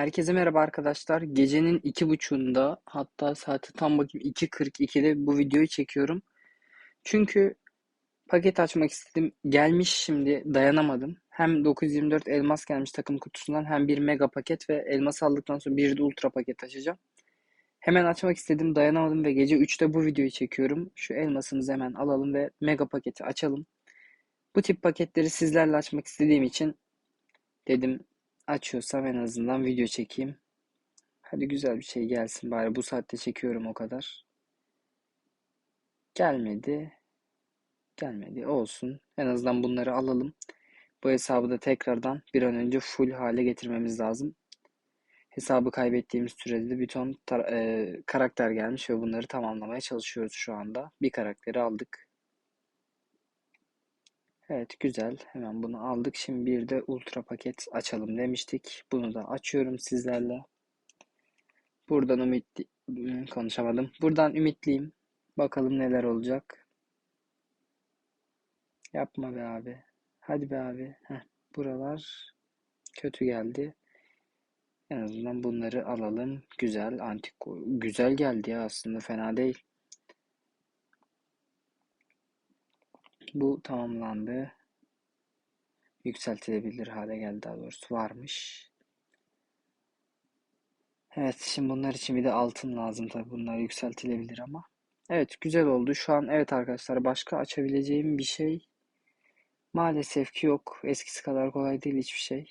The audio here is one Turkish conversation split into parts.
Herkese merhaba arkadaşlar. Gecenin iki buçuğunda hatta saati tam bakayım 2.42'de bu videoyu çekiyorum. Çünkü paket açmak istedim. Gelmiş şimdi dayanamadım. Hem 924 elmas gelmiş takım kutusundan hem bir mega paket ve elmas aldıktan sonra bir de ultra paket açacağım. Hemen açmak istedim dayanamadım ve gece 3'te bu videoyu çekiyorum. Şu elmasımızı hemen alalım ve mega paketi açalım. Bu tip paketleri sizlerle açmak istediğim için dedim açıyorsam en azından video çekeyim. Hadi güzel bir şey gelsin bari. Bu saatte çekiyorum o kadar. Gelmedi. Gelmedi. Olsun. En azından bunları alalım. Bu hesabı da tekrardan bir an önce full hale getirmemiz lazım. Hesabı kaybettiğimiz sürede de bir ton e, karakter gelmiş ve bunları tamamlamaya çalışıyoruz şu anda. Bir karakteri aldık. Evet güzel. Hemen bunu aldık. Şimdi bir de ultra paket açalım demiştik. Bunu da açıyorum sizlerle. Buradan ümitli konuşamadım. Buradan ümitliyim. Bakalım neler olacak. Yapma be abi. Hadi be abi. Heh, buralar kötü geldi. En azından bunları alalım. Güzel, antik güzel geldi ya aslında fena değil. Bu tamamlandı. Yükseltilebilir hale geldi daha doğrusu varmış. Evet şimdi bunlar için bir de altın lazım tabi bunlar yükseltilebilir ama. Evet güzel oldu. Şu an evet arkadaşlar başka açabileceğim bir şey maalesef ki yok. Eskisi kadar kolay değil hiçbir şey.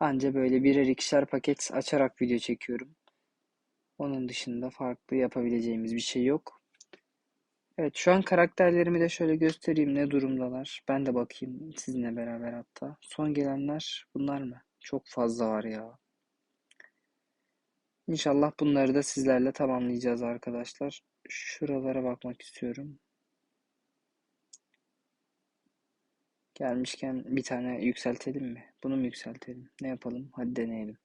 Anca böyle birer ikişer paket açarak video çekiyorum. Onun dışında farklı yapabileceğimiz bir şey yok. Evet şu an karakterlerimi de şöyle göstereyim ne durumdalar. Ben de bakayım sizinle beraber hatta. Son gelenler bunlar mı? Çok fazla var ya. İnşallah bunları da sizlerle tamamlayacağız arkadaşlar. Şuralara bakmak istiyorum. Gelmişken bir tane yükseltelim mi? Bunu mu yükseltelim? Ne yapalım? Hadi deneyelim.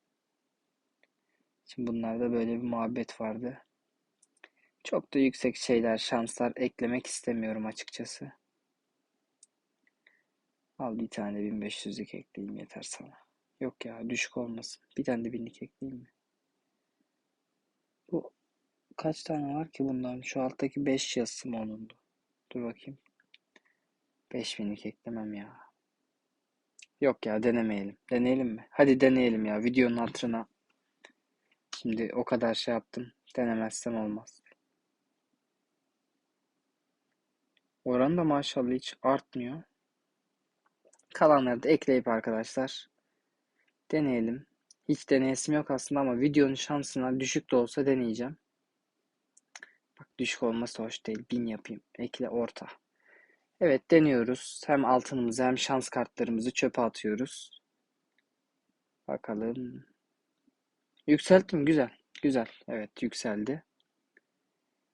Şimdi bunlarda böyle bir muhabbet vardı. Çok da yüksek şeyler, şanslar eklemek istemiyorum açıkçası. Al bir tane 1500'lük ekleyeyim yeter sana. Yok ya düşük olmasın. Bir tane de binlik ekleyeyim mi? Bu kaç tane var ki bundan? Şu alttaki 5 yazısı mı onundu? Dur bakayım. 5000'lik eklemem ya. Yok ya denemeyelim. Deneyelim mi? Hadi deneyelim ya videonun hatırına. Şimdi o kadar şey yaptım. Denemezsem olmaz. Oran da maşallah hiç artmıyor. Kalanları da ekleyip arkadaşlar deneyelim. Hiç deneyesim yok aslında ama videonun şansına düşük de olsa deneyeceğim. Bak düşük olması hoş değil. Bin yapayım. Ekle orta. Evet deniyoruz. Hem altınımızı hem şans kartlarımızı çöpe atıyoruz. Bakalım. Yükselttim. Güzel. Güzel. Evet yükseldi.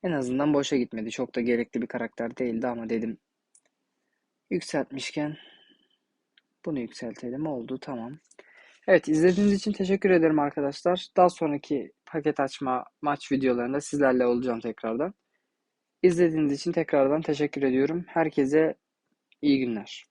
En azından boşa gitmedi. Çok da gerekli bir karakter değildi ama dedim yükseltmişken bunu yükseltelim. Oldu tamam. Evet izlediğiniz için teşekkür ederim arkadaşlar. Daha sonraki paket açma maç videolarında sizlerle olacağım tekrardan. İzlediğiniz için tekrardan teşekkür ediyorum. Herkese iyi günler.